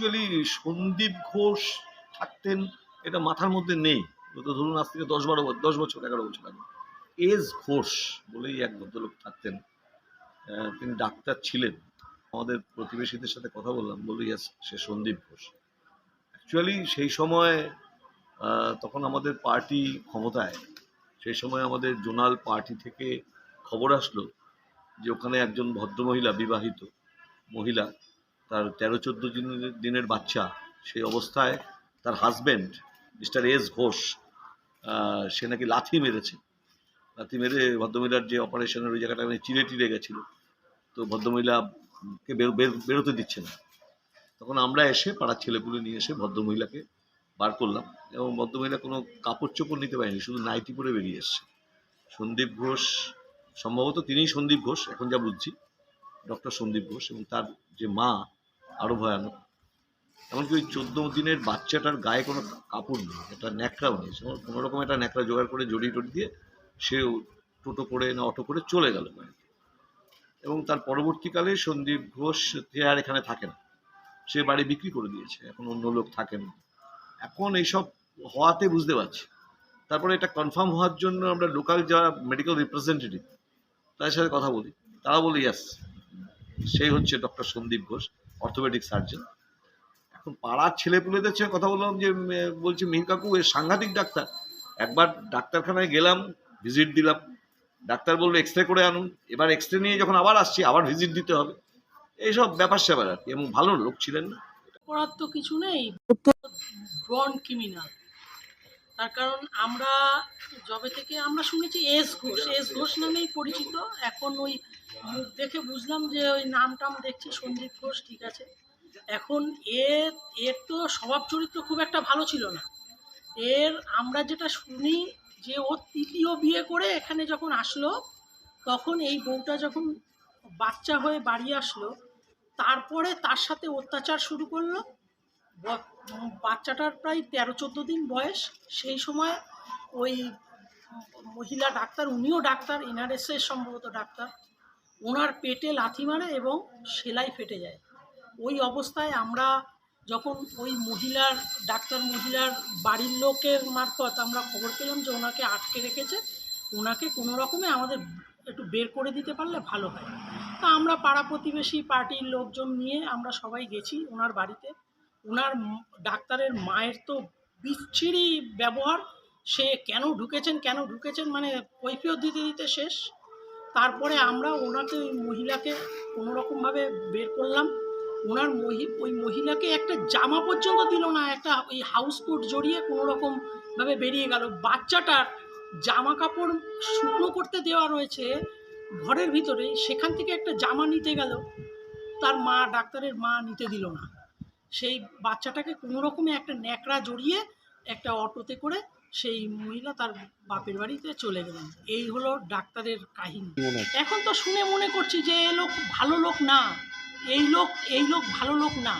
Actually Sandeep Ghosh থাকতেন, এটা মাথার মধ্যে নেই। ধরুন আজ থেকে দশ বারো দশ বছর, এগারো বছর আগে। এস ঘোষ বলেই এক ভদ্রলোক থাকতেন। তিনি ডাক্তার ছিলেন। আমাদের প্রতিবেশীদের সাথে কথা বললাম বলি সে সন্দীপ ঘোষ। অ্যাকচুয়ালি সেই সময় তখন আমাদের পার্টি ক্ষমতায়। সেই সময় আমাদের জোনাল পার্টি থেকে খবর আসলো যে, ওখানে একজন ভদ্রমহিলা, বিবাহিত মহিলা তার তেরো চোদ্দ দিনের বাচ্চা। সেই অবস্থায় তার হাজবেন্ড মিস্টার এস ঘোষ সে নাকি লাথি মেরেছে। লাথি মেরে ভদ্রমহিলার যে অপারেশনের ওই জায়গাটা মানে চিড়ে টিড়ে গেছিল। তো ভদ্রমহিলাকে বের বের- বেরোতে দিচ্ছে না। তখন আমরা এসে পাড়ার ছেলেপুলে নিয়ে এসে ভদ্রমহিলাকে বার করলাম এবং ভদ্রমহিলা কোনো কাপড় চোপড় নিতে পারেনি, শুধু নাইটি পরে বেরিয়ে এসছে। সন্দীপ ঘোষ, সম্ভবত তিনিই সন্দীপ ঘোষ, এখন যা বুঝছি ডক্টর সন্দীপ ঘোষ এবং তার যে মা আরও ভয়ানক। এমনকি ওই চোদ্দ দিনের বাচ্চাটার গায়ে কোনো কাপড় নেই একটা ন্যাকড়াও নেই। কোনো রকম একটা ন্যাকড়া জোগাড় করে জড়িয়ে টড়ি দিয়ে সে টোটো করে না অটো করে চলে গেল এবং তার পরবর্তীকালে সন্দীপ ঘোষ সে আর এখানে থাকে না, সে বাড়ি বিক্রি করে দিয়েছে। এখন অন্য লোক থাকেন এখন এইসব হওয়াতে বুঝতে পারছি। তারপরে এটা কনফার্ম হওয়ার জন্য আমরা লোকাল যারা মেডিকেল রিপ্রেজেন্টেটিভ তাদের সাথে কথা বলি। তারা বলি ইয়াস সেই হচ্ছে doctor Sandip Ghosh. Orthopaedic surgeon এখন পাড়ার ছেলেপুলেদের সঙ্গে কথা বললাম যে বলছি মিহির কাকু এ সাংঘাতিক ডাক্তার। একবার ডাক্তারখানায় গেলাম ভিজিট দিলাম। ডাক্তার বলল এক্স রে করে আনুন। এবার এক্স রে নিয়ে যখন আবার আসছি আবার ভিজিট দিতে হবে। এইসব ব্যাপার স্যাপার আর কি। এবং ভালো লোক ছিলেন না। করার তো কিছু নেই। Born criminal. তার কারণ আমরা জবে থেকে আমরা শুনেছি এস ঘোষ। এস ঘোষ নামেই পরিচিত। এখন ওই মুখ দেখে বুঝলাম যে ওই নাম টাম দেখছি, সন্দীপ ঘোষ, ঠিক আছে। এখন এর এর তো স্বভাব চরিত্র খুব একটা ভালো ছিল না। এর আমরা যেটা শুনি যে ও তৃতীয় বিয়ে করে এখানে যখন আসলো, তখন এই বউটা যখন বাচ্চা হয়ে বাড়ি আসলো, তারপরে তার সাথে অত্যাচার শুরু করল। বাচ্চাটার প্রায় তেরো, চোদ্দ দিন বয়স। সেই সময় ওই মহিলা ডাক্তার, উনিও ডাক্তার, এনআরএসের সম্ভবত ডাক্তার, ওনার পেটে লাথি মারে এবং সেলাই ফেটে যায়। ওই অবস্থায় আমরা যখন ওই মহিলার, ডাক্তার মহিলার বাড়ির লোকের মারফত আমরা খবর পেলাম যে ওনাকে আটকে রেখেছে, ওনাকে কোনো রকমে আমাদের একটু বের করে দিতে পারলে ভালো হয়। তা আমরা পাড়া প্রতিবেশী পার্টির লোকজন নিয়ে আমরা সবাই গেছি ওনার বাড়িতে। ওনার ডাক্তারের মায়ের তো বিচ্ছিরি ব্যবহার। সে কেন ঢুকেছেন কেন ঢুকেছেন? মানে কৈফিয়ত দিতে দিতে শেষ। তারপরে আমরা ওনাকে ওই মহিলাকে কোনো রকমভাবে বের করলাম। ওনার মহি, ওই মহিলাকে একটা জামা পর্যন্ত দিল না, একটা ওই হাউস কোট জড়িয়ে কোনো রকমভাবে বেরিয়ে গেল। বাচ্চাটার জামা কাপড় শুকনো করতে দেওয়া রয়েছে ঘরের ভিতরে, সেখান থেকে একটা জামা নিতে গেল। তার মা, ডাক্তারের মা নিতে দিল না। সেই বাচ্চাটাকে কোনো রকমে একটা ন্যাকড়া জড়িয়ে একটা অটোতে করে সেই মহিলা তার বাপের বাড়িতে চলে গেলেন। এই হলো ডাক্তারের কাহিনী। এখন তো শুনে মনে করছি যে এ লোক ভালো লোক না। এই লোক এই লোক ভালো লোক না।